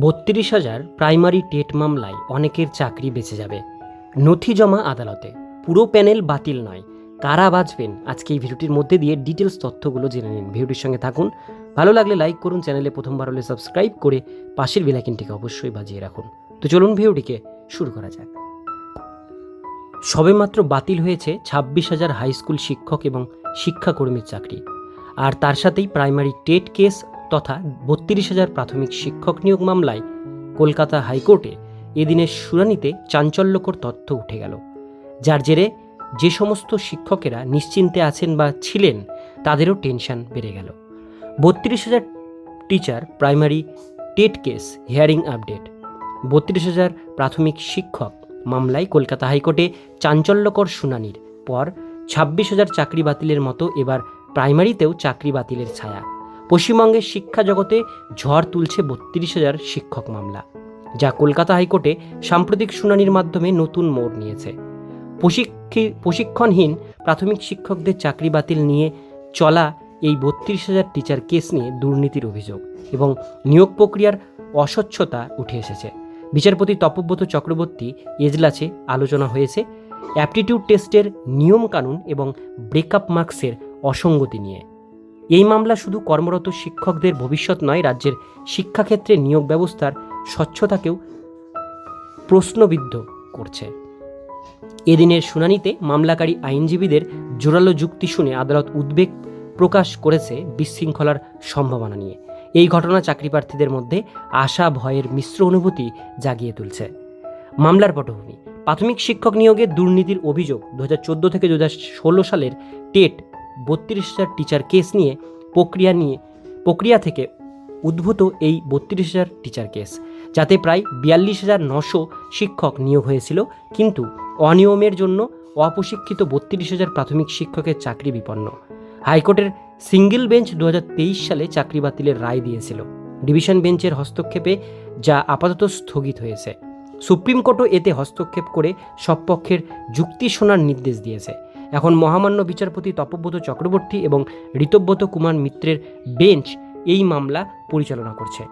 বত্রিশ হাজার primary TET মামলায় অনেকের চাকরি বেঁচে যাবে। নথি জমা আদালতে। পুরো প্যানেল বাতিল নয়। কারা বাঁচবেন? আজকে এই ভিডিওটির মধ্যে দিয়ে ডিটেলস তথ্যগুলো জেনে নিন। ভিডিওটির সঙ্গে থাকুন। ভালো লাগলে লাইক করুন, চ্যানেলে প্রথমবার হলে সাবস্ক্রাইব করে পাশের বেলাইকিনটিকে অবশ্যই বাজিয়ে রাখুন। তো চলুন ভিডিওটিকে শুরু করা যাক। সবেমাত্র বাতিল হয়েছে ছাব্বিশ হাজার হাই স্কুল শিক্ষক এবং শিক্ষাকর্মীর চাকরি। আর তার সাথেই প্রাইমারি টেট কেস তথা বত্রিশ হাজার প্রাথমিক শিক্ষক নিয়োগ মামলায় কলকাতা হাইকোর্টে এদিনের শুনানিতে চাঞ্চল্যকর তথ্য উঠে গেল। যার জেরে যে সমস্ত শিক্ষকেরা নিশ্চিন্তে আছেন বা ছিলেন, তাদেরও টেনশন বেড়ে গেল। বত্রিশ হাজার teacher primary TET case hearing update. বত্রিশ হাজার প্রাথমিক শিক্ষক মামলায় কলকাতা হাইকোর্টে চাঞ্চল্যকর শুনানির পর ছাব্বিশ হাজার চাকরি বাতিলের মতো এবার প্রাইমারিতেও চাকরি বাতিলের ছায়া। পশ্চিমবঙ্গের শিক্ষা জগতে ঝড় তুলছে বত্রিশ হাজার শিক্ষক মামলা, যা কলকাতা হাইকোর্টে সাম্প্রতিক শুনানির মাধ্যমে নতুন মোড় নিয়েছে। প্রশিক্ষি, প্রশিক্ষণহীন প্রাথমিক শিক্ষকদের চাকরি বাতিল নিয়ে চলা এই বত্রিশ হাজার টিচার কেস নিয়ে দুর্নীতির অভিযোগ এবং নিয়োগ প্রক্রিয়ার অস্বচ্ছতা উঠে এসেছে। বিচারপতি তপব্রত চক্রবর্তী এজলাসে আলোচনা হয়েছে অ্যাপটিটিউড টেস্টের নিয়মকানুন এবং ব্রেকআপ মার্কসের অসঙ্গতি নিয়ে। এই মামলা শুধু কর্মরত শিক্ষকদের ভবিষ্যৎ নয়, রাজ্যের শিক্ষাক্ষেত্রে নিয়োগ ব্যবস্থার স্বচ্ছতাকেও প্রশ্নবিদ্ধ করছে। এদিনের শুনানিতে মামলাকারী আইনজীবীদের জোরালো যুক্তি শুনে আদালত উদ্বেগ প্রকাশ করেছে বিশৃঙ্খলার সম্ভাবনা নিয়ে। এই ঘটনা চাকরি প্রার্থীদের মধ্যে আশা, ভয়ের মিশ্র অনুভূতি জাগিয়ে তুলছে। মামলার পটভূমি, প্রাথমিক শিক্ষক নিয়োগে দুর্নীতির অভিযোগ দু হাজার চোদ্দ থেকে দুহাজার ষোলো সালের টেট বত্রিশ হাজার টিচার কেস নিয়ে প্রক্রিয়া নিয়ে, প্রক্রিয়া থেকে উদ্ভূত এই বত্রিশ হাজার টিচার কেস যাতে প্রায় বিয়াল্লিশ হাজার নশো শিক্ষক নিয়োগ হয়েছিল, কিন্তু অনিয়মের জন্য অপ্রশিক্ষিত বত্রিশ হাজার প্রাথমিক শিক্ষকের চাকরি বিপন্ন। হাইকোর্টের সিঙ্গেল বেঞ্চ দু হাজার তেইশ সালে চাকরি বাতিলের রায় দিয়েছিল। ডিভিশন বেঞ্চের হস্তক্ষেপে যা আপাতত স্থগিত হয়েছে। সুপ্রিম কোর্টও এতে হস্তক্ষেপ করে সব পক্ষের যুক্তি শোনার নির্দেশ দিয়েছে। এখন মহামান্য বিচারপতি তপব্রত চক্রবর্তী এবং ঋতব্রত কুমার মিত্রের বেঞ্চ এই মামলা পরিচালনা করছে।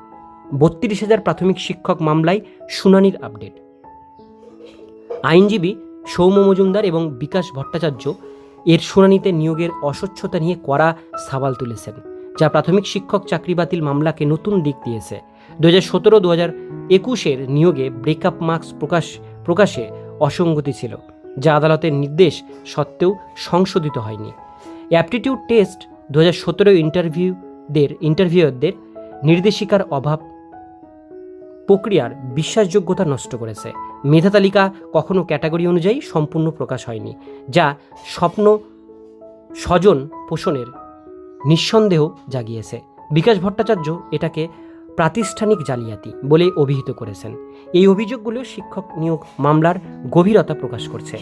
বত্রিশ হাজার প্রাথমিক শিক্ষক মামলায় শুনানির আপডেট। আইনজীবী সৌম্য মজুমদার এবং বিকাশ ভট্টাচার্য এর শুনানিতে নিয়োগের অস্বচ্ছতা নিয়ে কড়া সাবাল তুলেছেন, যা প্রাথমিক শিক্ষক চাকরি বাতিল মামলাকে নতুন দিক দিয়েছে। দু হাজার সতেরো দু হাজার একুশের নিয়োগে ব্রেকআপ মার্কস প্রকাশ, প্রকাশে অসঙ্গতি ছিল। যা আদালতের নির্দেশ সত্ত্বেও সংশোধিত হয়নি। অ্যাপটিটিউড টেস্ট দু হাজার সতেরো ইন্টারভিউদের, ইন্টারভিউয়ারদের নির্দেশিকার অভাব প্রক্রিয়ার বিশ্বাসযোগ্যতা নষ্ট করেছে। মেধা তালিকা কখনো ক্যাটাগরি অনুযায়ী সম্পূর্ণ প্রকাশ হয়নি, যা স্বপ্ন স্বজন পোষণের নিঃসন্দেহ জাগিয়েছে। বিকাশ ভট্টাচার্য এটাকে প্রাতিষ্ঠানিক জালিয়াতি বলে অভিহিত করেছেন। এই অভিযোগগুলো শিক্ষক নিয়োগ মামলার গভীরতা প্রকাশ করছে।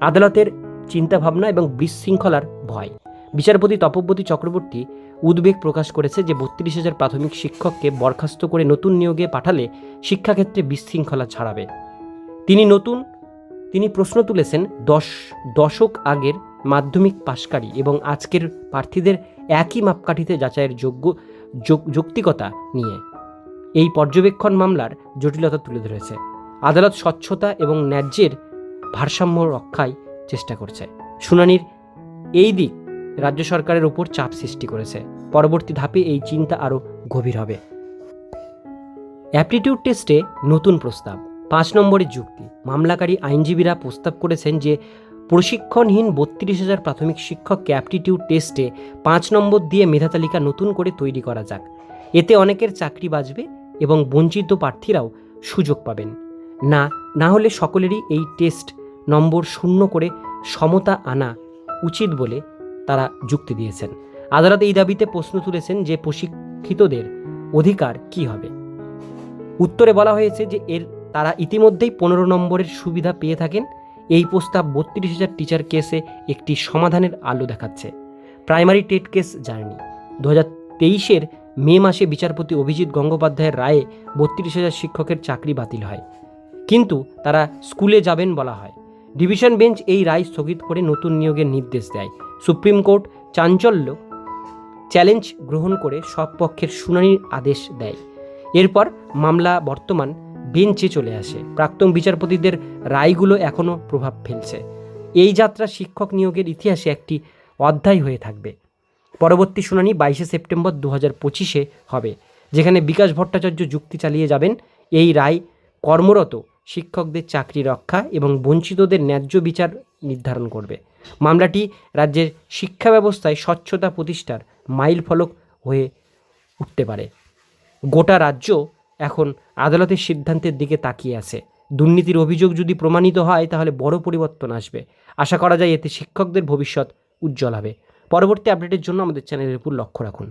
আদালতের চিন্তাভাবনা এবং বিশৃঙ্খলার ভয়। বিচারপতি তপব্রতী চক্রবর্তী উদ্বেগ প্রকাশ করেছে যে বত্রিশ হাজার প্রাথমিক শিক্ষককে বরখাস্ত করে নতুন নিয়োগে পাঠালে শিক্ষাক্ষেত্রে বিশৃঙ্খলা ছাড়াবে। তিনি নতুন, তিনি প্রশ্ন তুলেছেন, দশ, দশক আগের মাধ্যমিক পাশকারী এবং আজকের প্রার্থীদের একই মাপকাঠিতে যাচাইয়ের যোগ্য, যোগ- যৌক্তিকতা নিয়ে। এই পর্যবেক্ষণ মামলার জটিলতা তুলে ধরেছে। আদালত স্বচ্ছতা এবং ন্যায্যের ভারসাম্য রক্ষায় চেষ্টা করছে। শুনানির এই দিক রাজ্য সরকারের উপর চাপ সৃষ্টি করেছে। পরবর্তী ধাপে এই চিন্তা আরও গভীর হবে। অ্যাপটিটিউড টেস্টে নতুন প্রস্তাব। পাঁচ নম্বরের যুক্তি। মামলাকারী আইনজীবীরা প্রস্তাব করেছেন যে, প্রশিক্ষণহীন বত্রিশ হাজার প্রাথমিক শিক্ষককে অ্যাপটিটিউড টেস্টে পাঁচ নম্বর দিয়ে মেধা তালিকা নতুন করে তৈরি করা যাক। এতে অনেকের চাকরি বাঁচবে এবং বঞ্চিত প্রার্থীরাও সুযোগ পাবেন। না না হলে সকলেরই এই টেস্ট নম্বর শূন্য করে সমতা আনা উচিত বলে তারা যুক্তি দিয়েছেন। আদালত এই দাবিতে প্রশ্ন তুলেছেন যে প্রশিক্ষিতদের অধিকার কি হবে। উত্তরে বলা হয়েছে যে এর, তারা ইতিমধ্যেই পনেরো নম্বরের সুবিধা পেয়ে থাকেন। এই প্রস্তাব বত্রিশ হাজার টিচার কেসে একটি সমাধানের আলো দেখাচ্ছে। Primary TET case journey. দু হাজার তেইশের মে মাসে বিচারপতি অভিজিৎ গঙ্গোপাধ্যায়ের রায়ে বত্রিশ হাজার শিক্ষকের চাকরি বাতিল হয়। কিন্তু তারা স্কুলে যাবেন বলা হয়। ডিভিশন বেঞ্চ এই রায় স্থগিত করে নতুন নিয়োগের নির্দেশ দেয়। সুপ্রিম কোর্ট চাঞ্চল্য চ্যালেঞ্জ গ্রহণ করে সব পক্ষের শুনানির আদেশ দেয়। এরপর মামলা বর্তমান বেঞ্চে চলে আসে। প্রাক্তন বিচারপতিদের রায়গুলো এখনও প্রভাব ফেলছে। এই যাত্রা শিক্ষক নিয়োগের ইতিহাসে একটি অধ্যায় হয়ে থাকবে। পরবর্তী শুনানি বাইশে সেপ্টেম্বর দু হাজার পঁচিশে হবে, যেখানে বিকাশ ভট্টাচার্য যুক্তি চালিয়ে যাবেন, এই রায় কর্মরত শিক্ষকদের চাকরি রক্ষা এবং বঞ্চিতদের ন্যায্য বিচার নির্ধারণ করবে। মামলাটি রাজ্যের শিক্ষা ব্যবস্থায় স্বচ্ছতা প্রতিষ্ঠার মাইল ফলক হয়ে উঠতে পারে। গোটা রাজ্য এখন আদালতের সিদ্ধান্তের দিকে তাকিয়ে আছে। দুর্নীতির অভিযোগ যদি প্রমাণিত হয়, তাহলে বড় পরিবর্তন আসবে। আশা করা যায় এতে শিক্ষকদের ভবিষ্যৎ উজ্জ্বল হবে। পরবর্তী আপডেটের জন্য আমাদের চ্যানেলের উপর লক্ষ্য রাখুন।